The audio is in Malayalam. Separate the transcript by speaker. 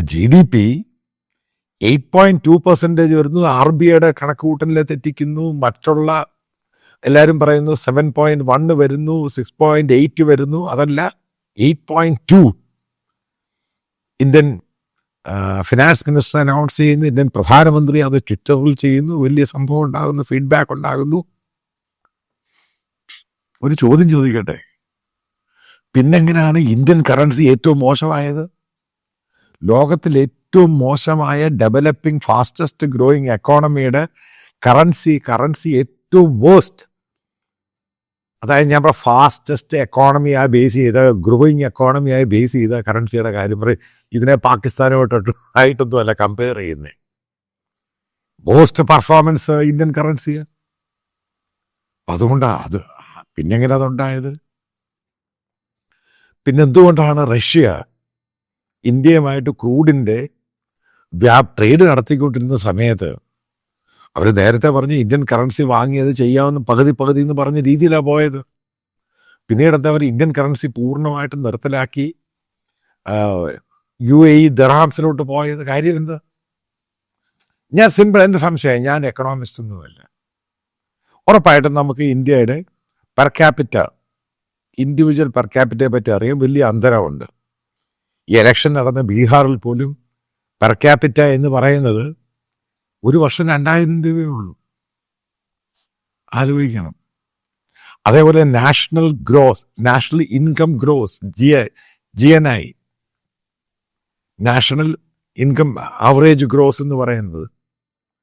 Speaker 1: G D P eight point two percentage വരുന്നു. ആർ ബി ഐയുടെ കണക്കുകൂട്ടലിനെ തെറ്റിക്കുന്നു. മറ്റുള്ള എല്ലാവരും പറയുന്നു സെവൻ പോയിന്റ് വണ് വരുന്നു സിക്സ് പോയിന്റ് എയ്റ്റ് വരുന്നു. അതല്ല eight point two Indian finance minister announce ചെയ്യുന്നു. ഇന്ത്യൻ പ്രധാനമന്ത്രി അത് ട്വിറ്ററിൽ ചെയ്യുന്നു. വലിയ സംഭവം ഉണ്ടാകുന്നു ഫീഡ്ബാക്ക് ഉണ്ടാകുന്നു. ഒരു ചോദ്യം ചോദിക്കട്ടെ? പിന്നെങ്ങനെയാണ് ഇന്ത്യൻ കറൻസി ഏറ്റവും മോശമായത്? ലോകത്തിൽ ഏറ്റവും മോശമായ ഡെവലപ്പിംഗ് ഫാസ്റ്റസ്റ്റ് ഗ്രോയിങ് എക്കോണമിയുടെ കറൻസി കറൻസി ഏറ്റവും വേസ്റ്റ് അതായത് ഞാൻ പറയാം ഫാസ്റ്റസ്റ്റ് എക്കോണമിയായി ബേസ് ചെയ്ത ഗ്രോയിങ് എക്കോണമിയായി ബേസ് ചെയ്ത കറൻസിയുടെ കാര്യം പറയും ഇതിനെ പാകിസ്ഥാനുമായിട്ട് ആയിട്ടൊന്നും അല്ല കമ്പയർ ചെയ്യുന്നത് മോസ്റ്റ് പെർഫോമൻസ് ഇന്ത്യൻ കറൻസി അതുകൊണ്ടാ അത് പിന്നെങ്ങനെ അതുണ്ടായത്? പിന്നെന്തുകൊണ്ടാണ് റഷ്യ ഇന്ത്യയുമായിട്ട് ക്രൂഡിന്റെ വ്യാ ട്രേഡ് നടത്തിക്കൊണ്ടിരുന്ന സമയത്ത് അവർ നേരത്തെ പറഞ്ഞ് ഇന്ത്യൻ കറൻസി വാങ്ങിയത് ചെയ്യാവുന്ന പകുതി പകുതി എന്ന് പറഞ്ഞ രീതിയിലാണ് പോയത്. പിന്നീട് അവർ ഇന്ത്യൻ കറൻസി പൂർണമായിട്ടും നിർത്തലാക്കി യു എ ഇ ദറാംസിലോട്ട് പോയത് കാര്യം എന്താ? ഞാൻ സിമ്പിൾ എന്റെ സംശയം ഞാൻ എക്കണോമിസ്റ്റ് ഒന്നുമല്ല. ഉറപ്പായിട്ടും നമുക്ക് ഇന്ത്യയുടെ പെർ ക്യാപിറ്റ ഇൻഡിവിജ്വൽ പെർ ക്യാപിറ്റയെ പറ്റി അറിയാൻ വലിയ അന്തരമുണ്ട്. ഈ എലക്ഷൻ നടന്ന ബീഹാറിൽ പോലും പെർ ക്യാപിറ്റ എന്ന് പറയുന്നത് ഒരു വർഷം രണ്ടായിരം രൂപയേ ഉള്ളൂ. ആലോചിക്കണം. അതേപോലെ national gross national income gross G G N I national income average gross എന്ന് പറയുന്നത്